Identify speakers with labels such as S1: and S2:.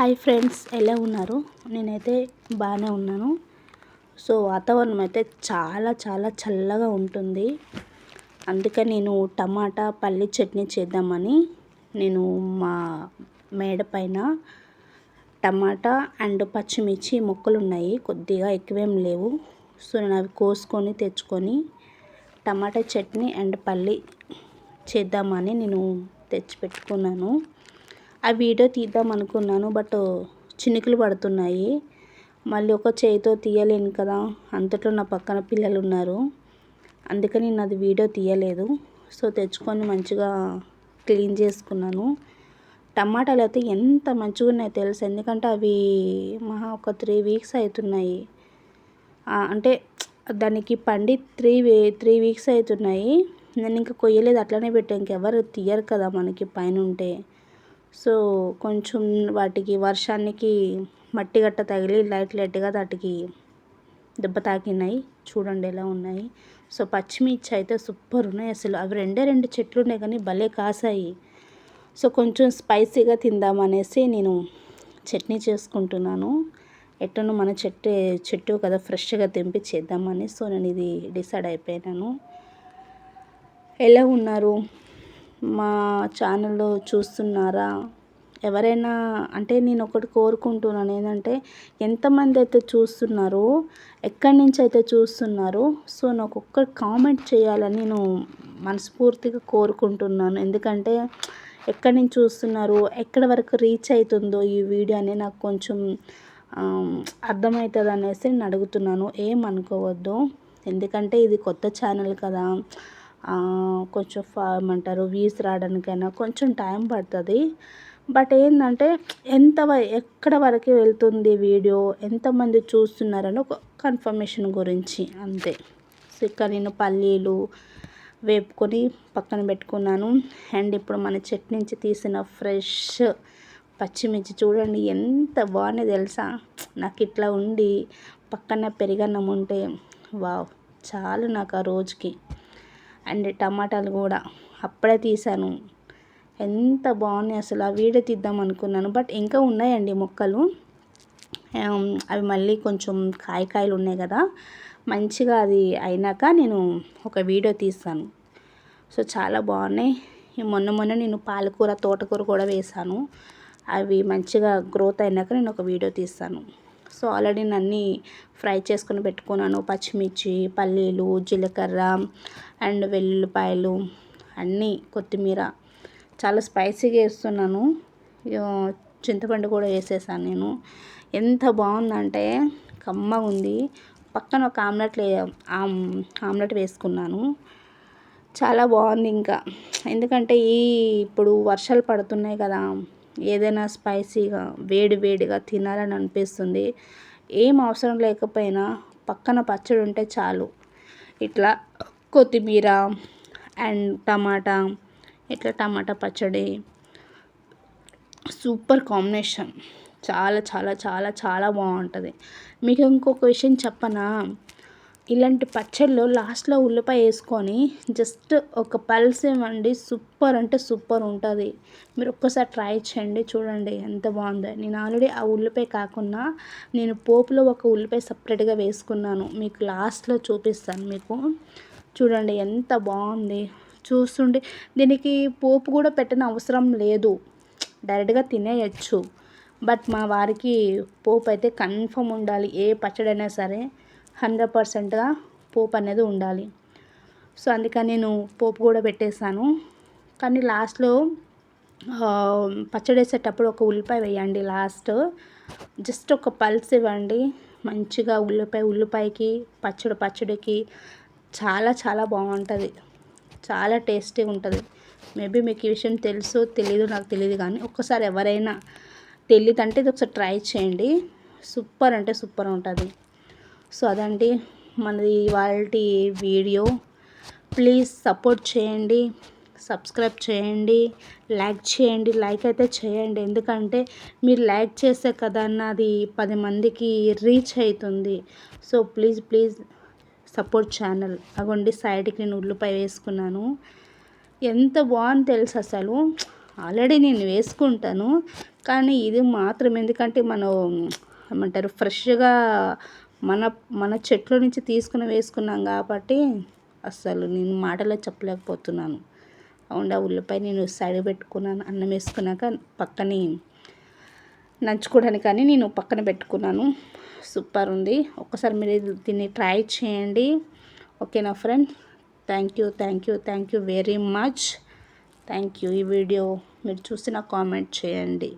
S1: Hi friends ఎలా ఉన్నారు? నేనైతే బాగానే ఉన్నాను. సో వాతావరణం అయితే చాలా చాలా చల్లగా ఉంటుంది. అందుకే నేను టమాటా పల్లి చట్నీ చేద్దామని నేను మా మేడ పైన టమాటా అండ్ పచ్చిమిర్చి మొక్కలు ఉన్నాయి. కొద్దిగా ఎక్కువేం లేవు. సో నేను అవి కోసుకొని తెచ్చుకొని టమాటా చట్నీ అండ్ పల్లి చేద్దామని నేను తెచ్చిపెట్టుకున్నాను. ఆ వీడియో తీద్దాం అనుకున్నాను బట్ చినుకులు పడుతున్నాయి. మళ్ళీ ఒక చేయితో తీయలేను కదా అంతట్లో నా పక్కన పిల్లలు ఉన్నారు అందుకని నేను అది వీడియో తీయలేదు. సో తెచ్చుకొని మంచిగా క్లీన్ చేసుకున్నాను. టమాటాలు అయితే ఎంత మంచిగా ఉన్నాయో తెలుసు? ఎందుకంటే అవి మహా ఒక త్రీ వీక్స్ అవుతున్నాయి. అంటే దానికి పండి త్రీ త్రీ వీక్స్ అవుతున్నాయి. నేను ఇంకా కొయ్యలేదు అట్లనే పెట్టాను ఇంకెవరు తీయరు కదా మనకి పైన ఉంటే సో కొంచెం వాటికి వర్షానికి మట్టి గట్ట తగిలి లైట్ లైట్గా వాటికి దెబ్బ తాకినాయి. చూడండి ఎలా ఉన్నాయి. సో పచ్చిమిర్చి అయితే సూపర్ ఉన్నాయి. అసలు అవి రెండే రెండు చెట్లు ఉన్నాయి కానీ భలే కాసాయి. సో కొంచెం స్పైసీగా తిందామనేసి నేను చట్నీ చేసుకుంటున్నాను. ఎట్టను మన చెట్టు చెట్టు కదా ఫ్రెష్గా తెంపి చేద్దామని సో నేను ఇది డిసైడ్ అయిపోయినాను. ఎలా ఉన్నారు? మా ఛానల్లో చూస్తున్నారా? ఎవరైనా అంటే నేను ఒకటి కోరుకుంటున్నాను ఏంటంటే ఎంతమంది అయితే చూస్తున్నారో ఎక్కడి నుంచి అయితే చూస్తున్నారో సో నాకు ఒక్క కామెంట్ చేయాలని నేను మనస్ఫూర్తిగా కోరుకుంటున్నాను. ఎందుకంటే ఎక్కడి నుంచి చూస్తున్నారు ఎక్కడి వరకు రీచ్ అవుతుందో ఈ వీడియో అని నాకు కొంచెం అర్థమవుతుంది అనేసి నేను అడుగుతున్నాను. ఏం అనుకోవద్దు ఎందుకంటే ఇది కొత్త ఛానల్ కదా. కొంచెం ఏమంటారు వ్యూస్ రావడానికైనా కొంచెం టైం పడుతుంది. బట్ ఏంటంటే ఎంత ఎక్కడ వరకు వెళ్తుంది వీడియో ఎంతమంది చూస్తున్నారని ఒక కన్ఫర్మేషన్ గురించి అంతే. సో ఇక్కడ నేను పల్లీలు వేపుకొని పక్కన పెట్టుకున్నాను. అండ్ ఇప్పుడు మన చెట్టు నుంచి తీసిన ఫ్రెష్ పచ్చిమిర్చి చూడండి ఎంత బాగుంది తెలుసా? నాకు ఇట్లా ఉండి పక్కన పెరిగన్నం ఉంటే వావ్ చాలు నాకు ఆ రోజుకి. అండ్ టమాటాలు కూడా అప్పుడే తీసాను. ఎంత బాగున్నాయి అసలు ఆ వీడియో తీద్దాం అనుకున్నాను. బట్ ఇంకా ఉన్నాయండి మొక్కలు. అవి మళ్ళీ కొంచెం కాయకాయలు ఉన్నాయి కదా మంచిగా అది అయినాక నేను ఒక వీడియో తీస్తాను. సో చాలా బాగున్నాయి. మొన్న మొన్న నేను పాలకూర తోటకూర కూడా వేసాను. అవి మంచిగా గ్రోత్ అయినాక నేను ఒక వీడియో తీస్తాను. సో ఆల్రెడీ నన్ను ఫ్రై చేసుకుని పెట్టుకున్నాను. పచ్చిమిర్చి పల్లీలు జీలకర్ర అండ్ వెల్లుల్లిపాయలు అన్నీ కొత్తిమీర. చాలా స్పైసీగా వేస్తున్నాను. చింతపండు కూడా వేసేసాను నేను. ఎంత బాగుందంటే కమ్మగా ఉంది. పక్కన ఒక ఆమ్లెట్ ఆమ్లెట్ వేసుకున్నాను. చాలా బాగుంది ఇంకా. ఎందుకంటే ఈ ఇప్పుడు వర్షాలు పడుతున్నాయి కదా. ఏదైనా స్పైసీగా వేడి వేడిగా తినాలని అనిపిస్తుంది. ఏం అవసరం లేకపోయినా పక్కన పచ్చడి ఉంటే చాలు. ఇట్లా కొత్తిమీర అండ్ టమాటా ఇట్లా టమాటా పచ్చడి. Super combination. చాలా చాలా చాలా చాలా బాగుంటుంది. మీకు ఇంకొక విషయం చెప్పనా? ఇలాంటి పచ్చళ్ళు లాస్ట్లో ఉల్లిపాయ వేసుకొని జస్ట్ ఒక పల్స్ ఇవ్వండి సూపర్ అంటే సూపర్ ఉంటుంది. మీరు ఒక్కసారి ట్రై చేయండి చూడండి ఎంత బాగుందో. నేను ఆల్రెడీ ఆ ఉల్లిపాయ కాకుండా నేను పోపులో ఒక ఉల్లిపాయ సపరేట్గా వేసుకున్నాను. మీకు లాస్ట్లో చూపిస్తాను మీకు. చూడండి ఎంత బాగుంది. చూస్తుండే దీనికి పోపు కూడా పెట్టిన అవసరం లేదు. డైరెక్ట్గా తినేయచ్చు. బట్ మా వారికి పోపు అయితే కన్ఫర్మ్ ఉండాలి ఏ పచ్చడైనా సరే. హండ్రెడ్ పర్సెంట్గా పోపు అనేది ఉండాలి. సో అందుకని నేను పోపు కూడా పెట్టేశాను. కానీ లాస్ట్లో పచ్చడి వేసేటప్పుడు ఒక ఉల్లిపాయ వేయండి లాస్ట్. జస్ట్ ఒక పల్స్ ఇవ్వండి. మంచిగా ఉల్లిపాయ ఉల్లిపాయకి పచ్చడి పచ్చడికి చాలా చాలా బాగుంటుంది. చాలా టేస్టీగా ఉంటుంది. మేబీ మీకు ఈ విషయం తెలుసు తెలీదు నాకు తెలియదు కానీ ఒక్కసారి ఎవరైనా తెలియదు అంటే ఇది ఒకసారి ట్రై చేయండి. సూపర్ అంటే సూపర్ ఉంటుంది. సో అదండి మనది ఇవాళ వీడియో. ప్లీజ్ సపోర్ట్ చేయండి సబ్స్క్రైబ్ చేయండి లైక్ చేయండి లైక్ అయితే చేయండి. ఎందుకంటే మీరు లైక్ చేస్తే కదా అన్నది పది మందికి రీచ్ అవుతుంది so please please support channel. అగోండి సైడ్కి నేను ఉల్లిపాయ వేసుకున్నాను. ఎంత బాగుంది తెలుసు అసలు? ఆల్రెడీ నేను వేసుకుంటాను కానీ ఇది మాత్రం ఎందుకంటే మనం ఏమంటారు ఫ్రెష్గా మన మన చెట్ల నుంచి తీసుకుని వేసుకున్నాం కాబట్టి అస్సలు నేను మాటలో చెప్పలేకపోతున్నాను. అవును? ఉల్లిపాయ నేను సైడ్ పెట్టుకున్నాను అన్నం వేసుకున్నాక పక్కని నంచుకోవడానికి కానీ నేను పక్కన పెట్టుకున్నాను. సూపర్ ఉంది. ఒక్కసారి మీరు దీన్ని ట్రై చేయండి. ఓకేనా friend? Thank you thank you thank you very much. Thank you ఈ వీడియో. మీరు చూసి నాకు కామెంట్ చేయండి.